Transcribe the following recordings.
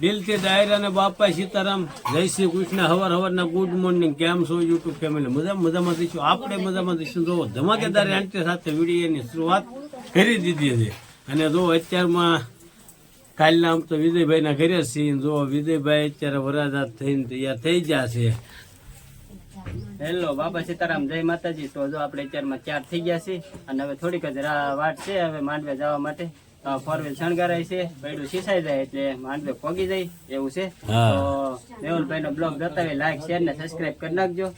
દિલથી ડાયરા અને બાપા સીતારામ, જય શ્રી કૃષ્ણ, હવાર હવારના ગુડ મોર્નિંગ કેમ છો યુટ્યુબ ફેમિલી મજા મજામાં દઈશું આપણે મજામાં દઈશું જો ધમાકેદાર એન્ટ્રી સાથે વિડીયોની શરૂઆત કરી દીધી છે. અને જો અત્યારમાં કાલના આમ તો વિજયભાઈના ઘરે છીએ. જો વિજયભાઈ અત્યારે વરાજા થઈને તૈયાર થઈ ગયા છે. હેલો બાબા સીતારામ, જય માતાજી. તો જો આપણે અત્યારમાં ચાર થઈ ગયા છે અને હવે થોડીક જ વાટ છે. હવે માંડવે જવા માટે. ફોર વ્હીલ શણગારાય છે પૈડું શીસાઈ જાય એટલે માંડવે પોગી જાય એવું છે. તો મેહુલભાઈ નો બ્લોગ હોય લાઈક શેર ને સબસ્ક્રાઇબ કરી નાખજો.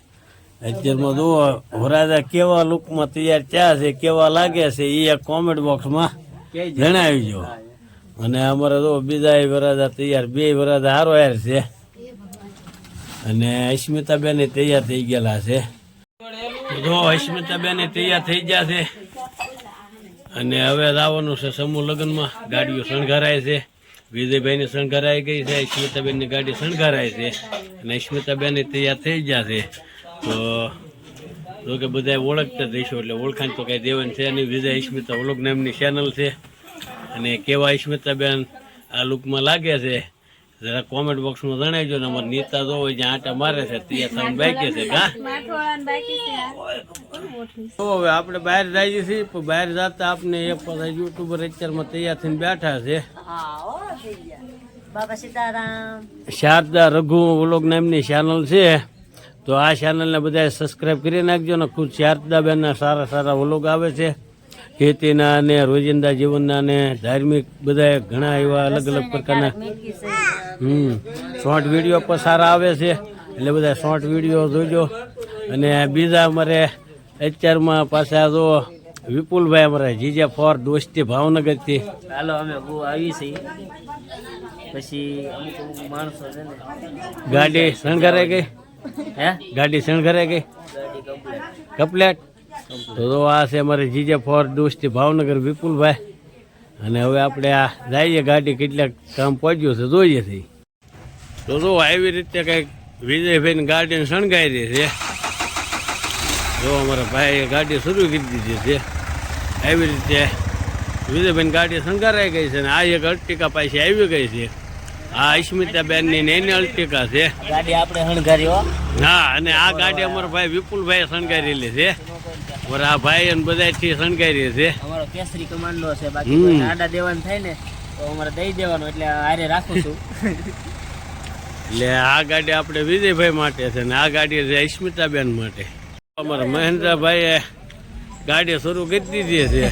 અત્યારમાં જુઓ વરાજા કેવા લુકમાં તૈયાર થયા છે કેવા લાગે છે એ કોમેન્ટ બોક્સમાં. જણાવજો. અને અમારે જો બીજા વરાજા તૈયાર બે વરાજા હારો હાર છે. અને અસ્મિતાબેન તૈયાર થઈ ગયેલા છે. જો અસ્મિતાબેન તૈયાર થઈ ગયા છે. અને હવે આવવાનું છે સમૂહ લગ્નમાં. ગાડીઓ શણગારાય છે. વિજયભાઈની શણગારાઈ ગઈ છે. અશ્મિતાબેનની ગાડી શણગારાય છે. અને અસ્મિતાબેન તૈયાર થઈ ગયા છે. તો જો કે બધા ઓળખતા જઈશું એટલે ઓળખાણ તો કાંઈ દેવાની છે નહીં. વિજય અસ્મિતા ઓલોક નામની ચેનલ છે. અને કેવા અસ્મિતાબેન આ લુકમાં લાગે છે. જરા કોમેન્ટ બોક્સમાં જણાવજો ને અમારે નેતા જો હોય જ્યાં આટા મારે છે ત્યાં થઈને બાકી છે કા? તો હવે આપણે બહાર જઈએ છીએ પણ બહાર જતા આપણે એક પાછા યુટ્યુબર અત્યારમાં તૈયાર થઈને બેઠા છે. શારદા રઘુ વ્લોગ નામની ચેનલ છે. તો આ ચેનલને બધા સબસ્ક્રાઇબ કરી નાખજો ને ખુદ શારદાબેનના સારા સારા વ્લોગ આવે છે. ખેતીના અને રોજિંદા જીવનના અને ધાર્મિક બધા ઘણા એવા અલગ અલગ પ્રકારના હમ શોર્ટ વીડિયો પણ સારા આવે છે. એટલે બધા શોર્ટ વીડિયો જોજો. અને બીજા અમારે અત્યારમાં પાછા જો વિપુલભાઈ અમારે જીજા ફોર દોસ્તી ભાવનગરથી. હાલો અમે બહુ આવી છીએ. પછી અમુક અમુક માણસો છે ને. ગાડી શણગારાઈ ગઈ? હે? ગાડી શણગારાઈ ગઈ? કપલેટ તો તો આ છે અમારે જીજે ફોર દોસ્તી ભાવનગર વિપુલભાઈ. અને હવે આપણે આ જઈએ ગાડી કેટલાક કામ પહોંચ્યું છે જોઈએ છે. તો જો આવી રીતે કંઈક વિજયભાઈની ગાડીને શણગારી છે જો અમારા ભાઈએ ગાડી શરૂ કરી દીધી છે. આવી રીતે વિજયભાઈની ગાડી શણગારાઈ ગઈ છે અને આ એક અર્ટિકા પાછી આવી ગઈ છે. આ અસ્મિતાબેનની ની એની અર્ટિકા છે. ગાડી આપણે શણગારી હા. અને આ ગાડી અમારા ભાઈ વિપુલભાઈ શણગારેલી છે. અમારા આ ભાઈ અને બધાથી શણગારીએ છે અમારો કેસરી કમાન્ડો છે બાકી આડા દેવાનું થાય ને તો અમારે દઈ દેવાનું એટલે આરે રાખું છું. એટલે આ ગાડી આપણે વિજયભાઈ માટે છે ને આ ગાડી છે અસ્મિતાબેન માટે. અમારા મહેન્દ્રભાઈએ ગાડી શરૂ કરી દીધી છે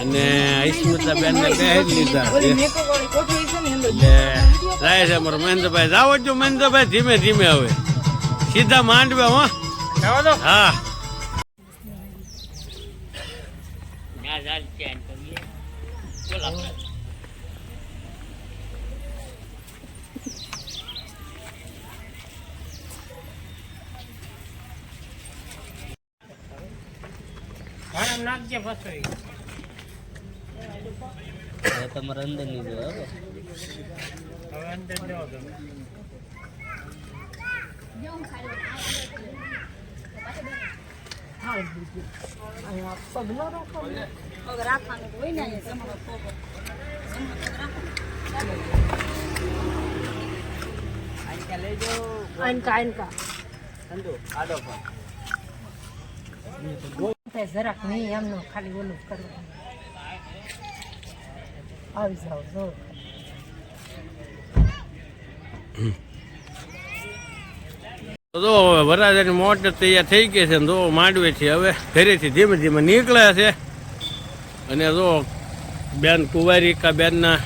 અને અસ્મિતાબેનને બેહી લીધા છે. એટલે જાય છે અમારો મહેન્દ્રભાઈ. જાઓ જ જો મહેન્દ્રભાઈ ધીમે ધીમે હવે. સીધા માંડવે હો. હા. તમારે અંદર ની જો પગ રાખવાનું હોય ને અહીંયા જરાક નહીં એમનો ખાલી ઓલું કરવું આવી જાઓ જો. તો હવે વરાજાની મોટર તૈયાર થઈ ગઈ છે ને જો માંડવે છે. હવે ઘરેથી ધીમે ધીમે નીકળ્યા છે. અને જો બેન કુંવારિકા બેનના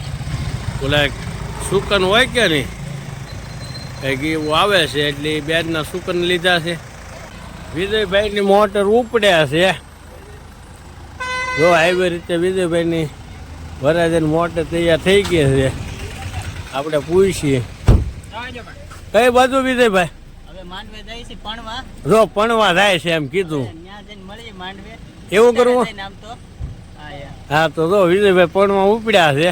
ઓલા સુકન હોય કે નહીં? કંઈક એવું આવે છે એટલે એ બેનના સુકન લીધા છે. વિજયભાઈની મોટર ઉપડ્યા છે. જો આવી રીતે વિજયભાઈની વરાજન મોટર તૈયાર થઈ ગઈ છે. આપણે પૂછીએ. કઈ બાજુ વિજયભાઈ? જો પણવા થાય છે એમ કીધું. એવું કરવું? હા તો જો વિજયભાઈ પણમાં ઉપડ્યા છે.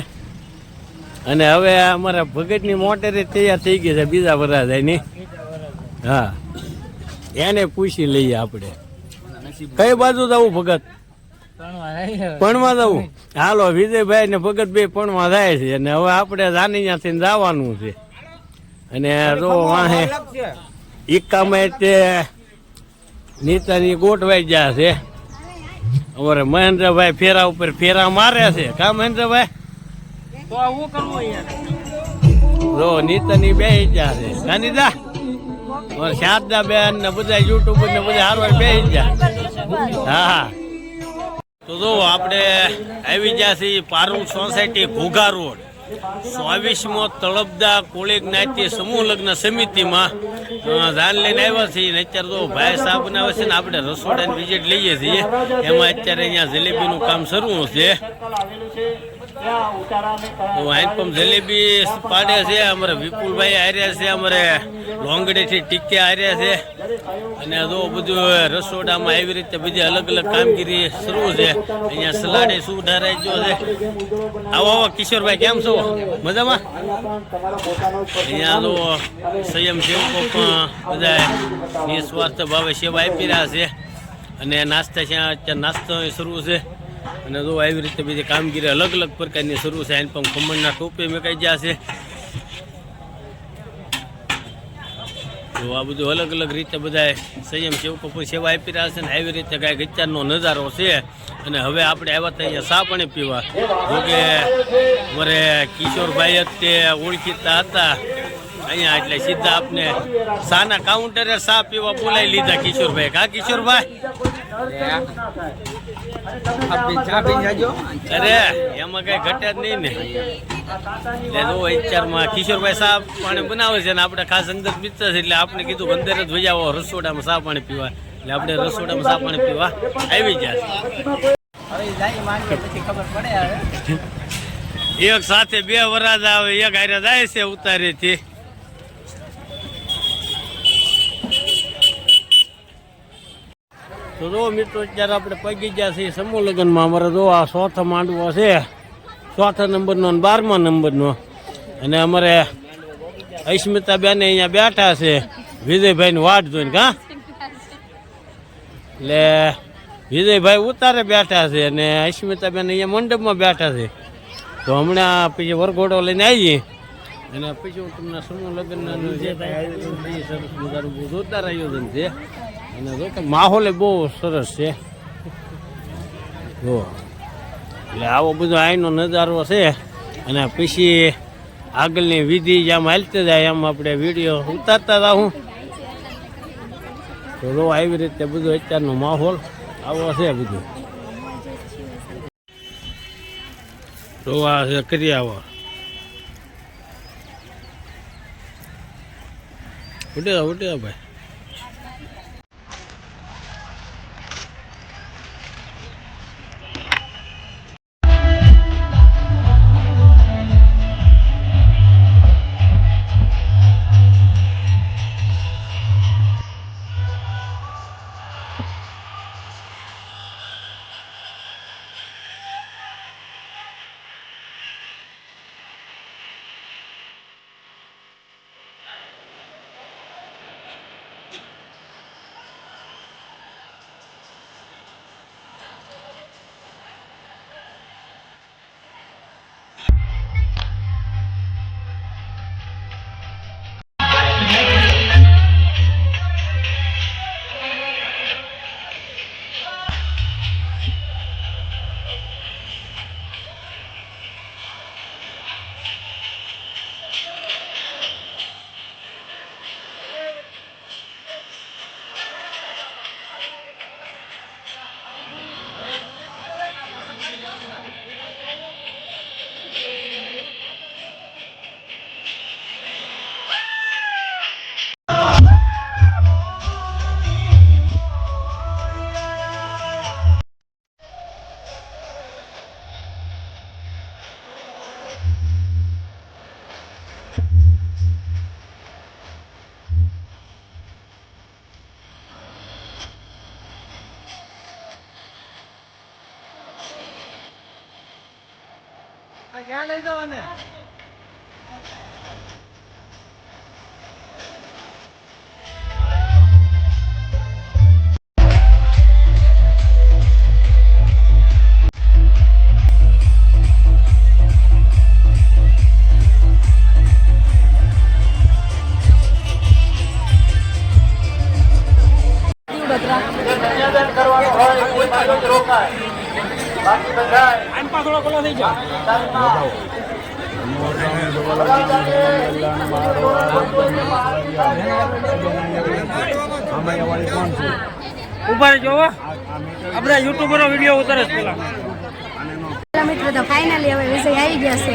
અને હવે અમારા ભગતની મોટરે તૈયાર થઈ ગઈ છે બીજા વરાજાની હા. એને પૂછી લઈએ આપણે. કઈ બાજુ જવું ભગત? પણમાં જવું? હાલો વિજયભાઈ ને ભગતભાઈ પણમાં જાય છે. અને હવે આપણે જાની ત્યાંથી જવાનું છે. અને જો વાહે એકામાં તે નીતાની ગોઠવાઈ ગયા છે. અમારે મહેન્દ્રભાઈ ફેરા ઉપર ફેરા મારે છે. કા મહેન્દ્રભાઈ? જો નીતાની બે ગયા છે. કાનીદા અમારે શારદા બેન ને બધા યુટ્યુબ ને બધા હારવાર બે ગયા હા તો જો આપણે આવી ગયા છીએ પારુલ સોસાયટી ઘોઘા રોડ. ચોવીસમો તળપદા કોળી જ્ઞાતિ સમૂહ લગ્ન સમિતિમાં ધાન લઈને આવ્યા છીએ. ને અત્યારે તો ભાઈ સાહેબ આવે છે ને આપણે રસોડાની વિઝિટ લઈએ છીએ. એમાં અત્યારે અહીંયા જલેબીનું કામ શરૂ છે. તો આઈન જલેબી પાડે છે અમારે વિપુલભાઈ હાર્યા છે અમારે લોંગડીથી ટીકે હાર્યા છે. અને જો બધું રસોડામાં એવી રીતે બધી અલગ અલગ કામગીરી શરૂ છે. અહીંયા સલાડે શું ઠરાઈ ગયો છે. આવો આવો કિશોરભાઈ કેમ છો? મજામાં? અહીંયા તો સંયમ સેવકો પણ બધા નિસ્વાર્થ ભાવે સેવા આપી રહ્યા છે. અને નાસ્તા છે અત્યારે નાસ્તો શરૂ છે. અને જો આવી રીતે બધી કામગીરી અલગ અલગ પ્રકારની શરૂ છે હેન્ડપંપ ખમણના ટોપે મેકાઈ ગયા છે. તો આ બધું અલગ અલગ રીતે બધા સંયમ સેવકો પણ સેવા આપી રહ્યા છે ને આવી રીતે કાંઈક અત્યારનો નજારો છે. અને હવે આપણે આવ્યા હતા અહીંયા સા પાણી પીવા. જોકે અમારે કિશોરભાઈ જ તે ઓળખીતા હતા. અહીંયા એટલે સીધા આપને સાના કાઉન્ટરે સા પીવા બોલાવી લીધા કિશોરભાઈ. કા કિશોરભાઈ? અરે એમાં કઈ ઘટે જ નહીં ને. એટલે અત્યારમાં કિશોરભાઈ સા પાણી બનાવે છે ને આપણે ખાસ અંદર મિત્ર છે એટલે આપણે કીધું અંદર જ વહી આવો રસોડામાં સાફ પાણી પીવા. એટલે આપણે રસોડામાં સાફ પાણી પીવા આવી જાય એક સાથે બે વરાજ આવે એક હારે જાય છે ઉતારેથી. તો જો મિત્રો, અત્યારે આપણે પગી ગયા છીએ સમૂહ લગ્નમાં. અમારે જો આ ચોથા માંડવો છે. ચોથા નંબરનો અને બારમા નંબરનો. અને અમારે અસ્મિતાબેન અહીંયા બેઠા છે. વિજયભાઈની વાટ જોઈને કા એટલે વિજયભાઈ ઉતારે બેઠા છે અને અસ્મિતાબેન અહીંયા મંડપમાં બેઠા છે. તો હમણાં પછી વરઘોડો લઈને આવીએ. અને પછી હું તમને સમૂહ લગ્નના જોરદાર આયોજન છે. અને જો કે માહોલ બહુ સરસ છે. જો. એટલે આવો બધો આઈનો નજારો છે. અને પછી આગળની વિધિ જેમ હાલતી જાય એમ આપણે વીડિયો ઉતારતા રહું તો જો આવી રીતે બધું અત્યારનો માહોલ આવો છે બધું. તો કરી આવો ઉઠે ઉઠે ભાઈ. ક્યાં લઈ જવાને? ઊભા જોવો. આપણે યુટ્યુબરનો વીડિયો ઉતરે છે પેલા પેલા મિત્રો તો ફાઇનલી હવે વિષય આવી ગયા છે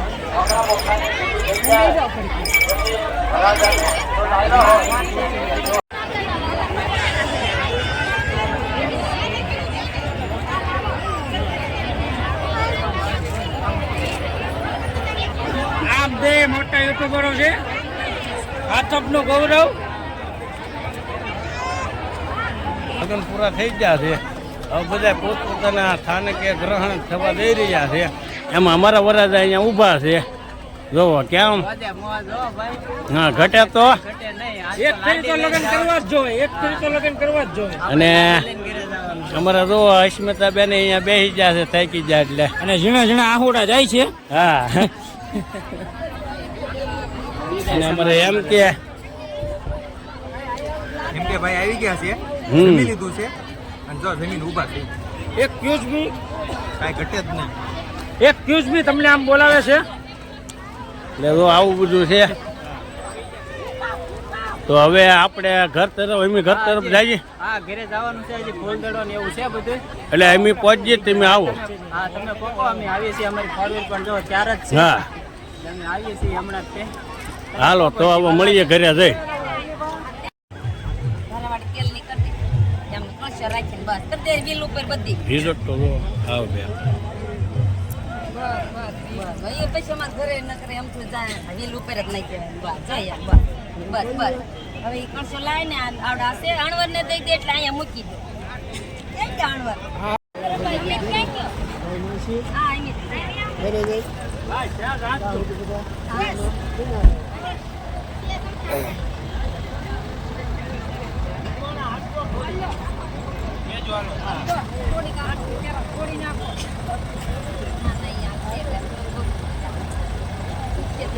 આ બે મોટા યુટ્યુબરો છે. હાથપનું ગૌરવ. લગ્ન પૂરા થઈ ગયા છે. હવે બધા પોતપોતાના સ્થાનકે ગ્રહણ થવા જઈ રહ્યા છે. એમાં અમારા વરાજા અહીંયા ઊભા છે. જોવો કેમ? હા ઘટે તો. એક ફેરી તો લગ્ન કરવા જ જોઈએ એક ફેરી તો લગ્ન કરવા જ જોઈએ. અને અમારા જો અસ્મિતા બેન અહીંયા બેસી ગયા છે થાકી ગયા એટલે. અને ઝીણા ઝીણા આહુડા જાય છે. હા. અને અમારે એમ કે એમ કે ભાઈ આવી ગયા છે હમ. જમી લીધું છે અને જો જમીન ઊભા થઈ એક ક્યુઝ બી કાંઈ ઘટે જ નહીં. એક ક્યુઝ બી તમને આમ બોલાવે છે. એટલે જો આવું બધું છે. તો હવે આપણે ઘર તરફ અમે ઘર તરફ જઈએ. હા ઘરે જવાનું છે હજી ફૂલ દડો ને એવું છે બધું. એટલે અમે પહોંચીએ તમે આવો. હા તમે અમે આવીએ છીએ અમારી ફોર પણ જો ત્યાર જ છે. હા. અમે આવીએ છીએ હમણાં જ હાલો તો હવે મળીએ ઘરે જઈ. એમ રિઝલ્ટ તો જો આવ. બે એ પછી અમારા ઘરે ન કરે એમ તો જાય ઉપર જ નહીં દેવાનું. બસ. જાય બસ. બસ બસ. હવે એ કણસો લાય ને આવડે હશે અણવર ને દઈ દે એટલે અહીંયા મૂકી દે. કેમ કે અણવર. થોડીક થોડી નાખો